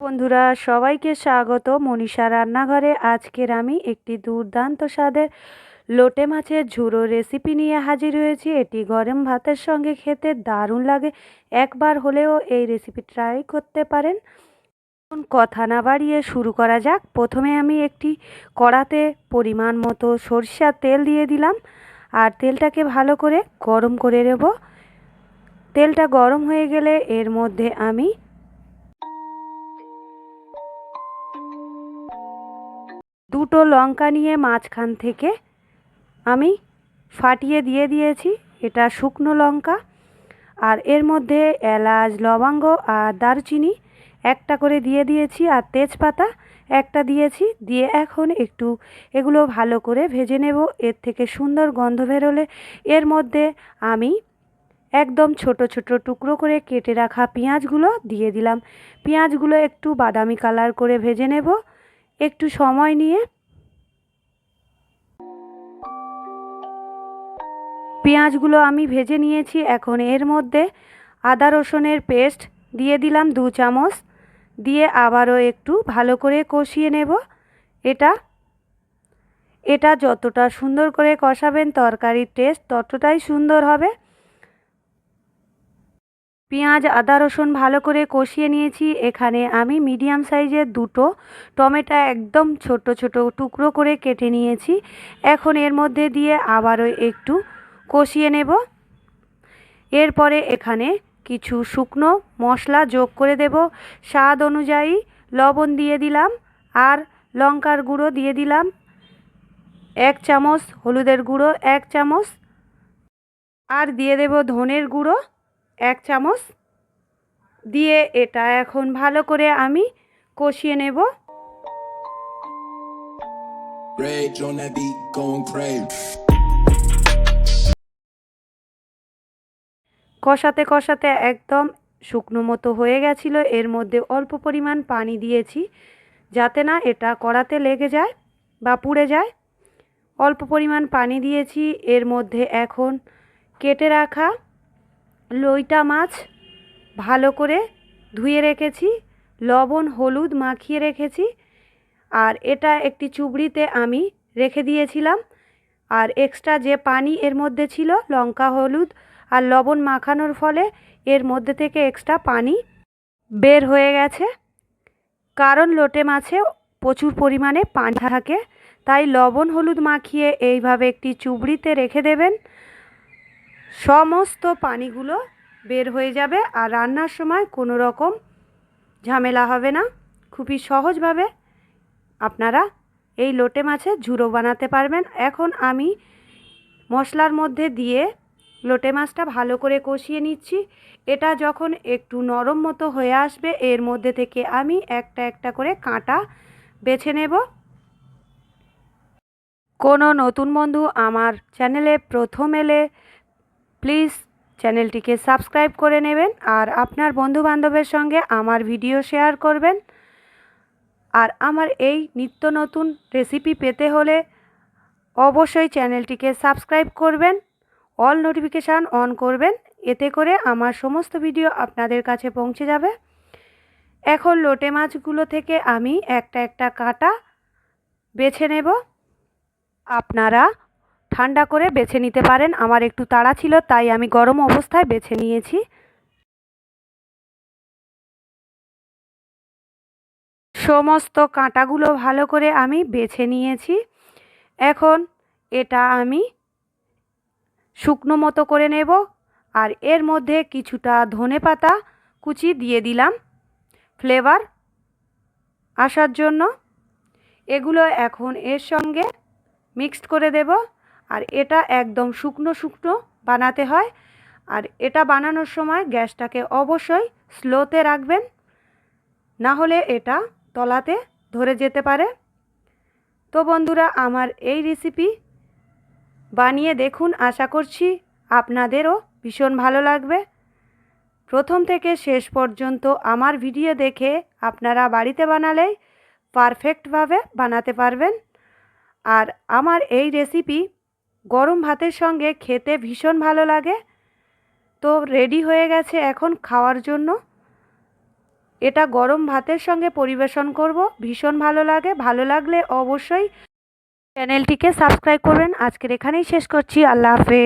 বন্ধুরা, সবাইকে স্বাগত। মনীষা রান্নাঘরে আজকের আমি একটি দুর্দান্ত স্বাদের লোটে মাছের ঝুড়ো রেসিপি নিয়ে হাজির হয়েছি। এটি গরম ভাতের সঙ্গে খেতে দারুণ লাগে। একবার হলেও এই রেসিপি ট্রাই করতে পারেন। কথা না বাড়িয়ে শুরু করা যাক। প্রথমে আমি একটি কড়াতে পরিমাণ মতো সরষার তেল দিয়ে দিলাম। আর তেলটাকে ভালো করে গরম করে নেব। তেলটা গরম হয়ে গেলে এর মধ্যে আমি দুটো লঙ্কা নিয়ে মাঝখান থেকে আমি ফাটিয়ে দিয়ে দিয়েছি। এটা শুকনো লঙ্কা আর এর মধ্যে এলাচ, লবঙ্গ আর দারচিনি একটা করে দিয়ে দিয়েছি আর তেজপাতা একটা দিয়েছি। দিয়ে এখন একটু এগুলো ভালো করে ভেজে নেব। এর থেকে সুন্দর গন্ধ বেরোলে এর মধ্যে আমি একদম ছোট ছোট টুকরো করে কেটে রাখা পেঁয়াজগুলো দিয়ে দিলাম। পেঁয়াজগুলো একটু বাদামি কালার করে ভেজে নেব। একটু সময় নিয়ে। পেঁয়াজগুলো আমি ভেজে নিয়েছি, এখন এর মধ্যে আদা রসুনের পেস্ট দিয়ে দিলাম দু চামচ। দিয়ে আবারও একটু ভালো করে কষিয়ে নেব। এটা এটা যতটা সুন্দর করে কষাবেন, তরকারির টেস্ট ততটাই সুন্দর হবে। পেঁয়াজ, আদা, রসুন ভালো করে কষিয়ে নিয়েছি। এখানে আমি মিডিয়াম সাইজের দুটো টমেটো একদম ছোট ছোট টুকরো করে কেটে নিয়েছি। এখন এর মধ্যে দিয়ে আবারও একটু কষিয়ে নেব। এরপরে এখানে কিছু শুকনো মশলা যোগ করে দেব। স্বাদ অনুযায়ী লবণ দিয়ে দিলাম আর লঙ্কার গুঁড়ো দিয়ে দিলাম। এক চামচ হলুদের গুঁড়ো, এক চামচ আর দিয়ে দেব ধনের গুঁড়ো। এক চামচ দিয়ে এটা এখন ভালো করে আমি কষিয়ে নেব. কষাতে কষাতে একদম শুকনো মতো হয়ে গেছিল। এর মধ্যে অল্প পরিমাণ পানি দিয়েছি যাতে না এটা কড়াতে লেগে যায় বা পুড়ে যায়। অল্প পরিমাণ পানি দিয়েছি। এর মধ্যে এখন কেটে রাখা লইটা মাছ ভালো করে ধুয়ে রেখেছি, লবণ, হলুদ মাখিয়ে রেখেছি, আর এটা একটি চুবড়িতে আমি রেখে দিয়েছিলাম। আর এক্সট্রা যে পানি এর মধ্যে ছিল, লঙ্কা, হলুদ আর লবণ মাখানোর ফলে এর মধ্যে থেকে এক্সট্রা পানি বের হয়ে গেছে। কারণ লোটে মাছে প্রচুর পরিমাণে পানি থাকে, তাই লবণ, হলুদ মাখিয়ে এইভাবে একটি চুবড়িতে রেখে দেবেন। সমস্ত পানিগুলো বের হয়ে যাবে আর রান্নার সময় কোনো রকম ঝামেলা হবে না। খুবই সহজভাবে আপনারা এই লোটে মাছের ঝুড়ো বানাতে পারবেন। এখন আমি মশলার মধ্যে দিয়ে লোটে মাছটা ভালো করে কষিয়ে নিচ্ছি। এটা যখন একটু নরম মতো হয়ে আসবে, এর মধ্যে থেকে আমি একটা একটা করে কাঁটা বেছে নেব। কোনো নতুন বন্ধু আমার চ্যানেলে প্রথম এলে প্লিজ চ্যানেলটিকে সাবস্ক্রাইব করে নেবেন আর আপনার বন্ধু বান্ধবের সঙ্গে আমার ভিডিও শেয়ার করবেন। আর আমার এই নিত্য নতুন রেসিপি পেতে হলে অবশ্যই চ্যানেলটিকে সাবস্ক্রাইব করবেন, অল নোটিফিকেশান অন করবেন, এতে করে আমার সমস্ত ভিডিও আপনাদের কাছে পৌঁছে যাবে। এখন লোটে মাছগুলো থেকে আমি একটা একটা কাটা বেছে নেব। আপনারা ঠান্ডা করে বেছে নিতে পারেন। আমার একটু তাড়া ছিল, তাই আমি গরম অবস্থায় বেছে নিয়েছি। সমস্ত কাঁটাগুলো ভালো করে আমি বেছে নিয়েছি। এখন এটা আমি শুকনো মতো করে নেব আর এর মধ্যে কিছুটা ধনে পাতা কুচি দিয়ে দিলাম। ফ্লেভার আসার জন্য এগুলো এখন এর সঙ্গে মিক্সড করে দেব। আর এটা একদম শুকনো শুকনো বানাতে হয়। আর এটা বানানোর সময় গ্যাসটাকে অবশ্যই স্লোতে রাখবেন। না হলে এটা তলাতে ধরে যেতে পারে। তো বন্ধুরা, আমার এই রেসিপি বানিয়ে দেখুন, আশা করছি আপনাদেরও ভীষণ ভালো লাগবে। প্রথম থেকে শেষ পর্যন্ত আমার ভিডিও দেখে আপনারা বাড়িতে বানালেই পারফেক্টভাবে বানাতে পারবেন। আর আমার এই রেসিপি গরম ভাতের সঙ্গে খেতে ভীষণ ভালো লাগে। তো রেডি হয়ে গেছে এখন খাওয়ার জন্য। এটা গরম ভাতের সঙ্গে পরিবেশন করব, ভীষণ ভালো লাগে। ভালো লাগলে অবশ্যই চ্যানেলটিকে সাবস্ক্রাইব করবেন। আজকের এখানেই শেষ করছি। আল্লাহ হাফেজ।